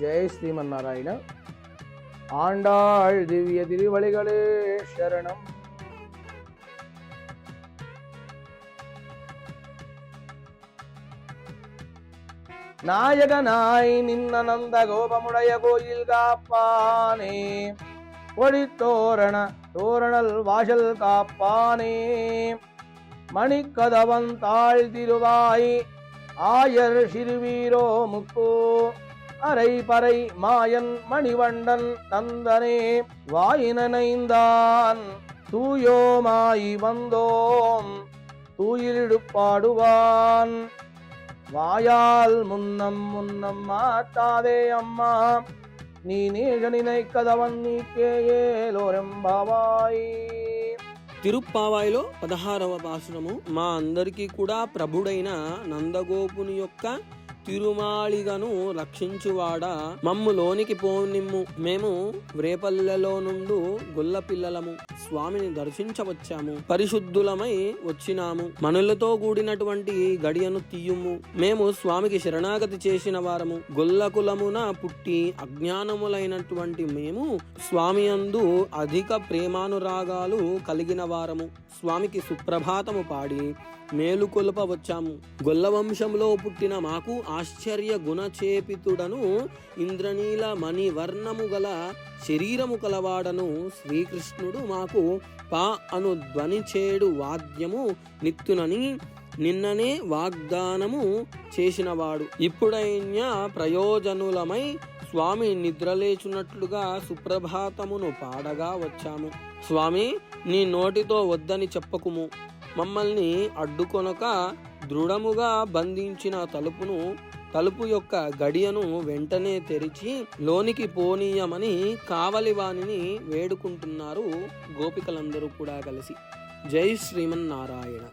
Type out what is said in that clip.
ஜெய் ஸ்ரீமன் ஸ்ரீமன்னாராயண. ஆண்டாள் திவ்ய திருவழிகளே சரணம். நாயகனாய் நின்னந்த கோபமுடைய கோயில் காப்பானே. ஒளித்தோரண தோரணல் வாசல் காப்பானே. மணிக்கதவன் தாழ் திருவாய் ஆயர் சிறுவீரோ முக்கோ அரை பறை மாயன் மணிவண்டன் நந்தனே வாயினனைந்தான் தூயோமாய் வந்தோம் தூயிலிடு பாடுவான் வாயால் முன்னம் முன்னம் மாட்டாதே அம்மா நீ நீக நினைக்கதவன் నీకేయేలోరెంబావాయి తిరుప్పావాయిలో పదహారవ పాసురము మా అందరికీ కూడా ప్రభుడైన నందగోపుని యొక్క తిరుమాళిగను రక్షించువాడ? మమ్ము లోనికి పోనిమ్ము. మేము వ్రేపల్లెలో నుండు గొల్ల పిల్లలము. స్వామిని దర్శించవచ్చాము. పరిశుద్ధులమై వచ్చినాము. మనులతో కూడినటువంటి గడియను తీయుము. మేము స్వామికి శరణాగతి చేసిన వారము. గొల్ల కులమున పుట్టి అజ్ఞానములైనటువంటి మేము స్వామి అందు అధిక ప్రేమానురాగాలు కలిగిన వారము. స్వామికి సుప్రభాతము పాడి మేలుకొలుప వచ్చాము గొల్ల వంశంలో పుట్టిన మాకు ఆశ్చర్య గుణచేపితుడను ఇంద్రనీల మణివర్ణము గల శరీరము కలవాడను శ్రీకృష్ణుడు మాకు పా అను ధ్వనిచేడు వాద్యము నిత్తునని నిన్ననే వాగ్దానము చేసినవాడు. ఇప్పుడైనా ప్రయోజనులమై స్వామి నిద్రలేచున్నట్లుగా సుప్రభాతమును పాడగా వచ్చాము. స్వామి నీ నోటితో వద్దని చెప్పకుము. మమ్మల్ని అడ్డుకొనక దృఢముగా బంధించిన తలుపును తలుపు యొక్క గడియను వెంటనే తెరిచి లోనికి పోనీయమని కావలివాణిని వేడుకుంటున్నారు గోపికలందరూ కూడా కలిసి. జై శ్రీమన్నారాయణ.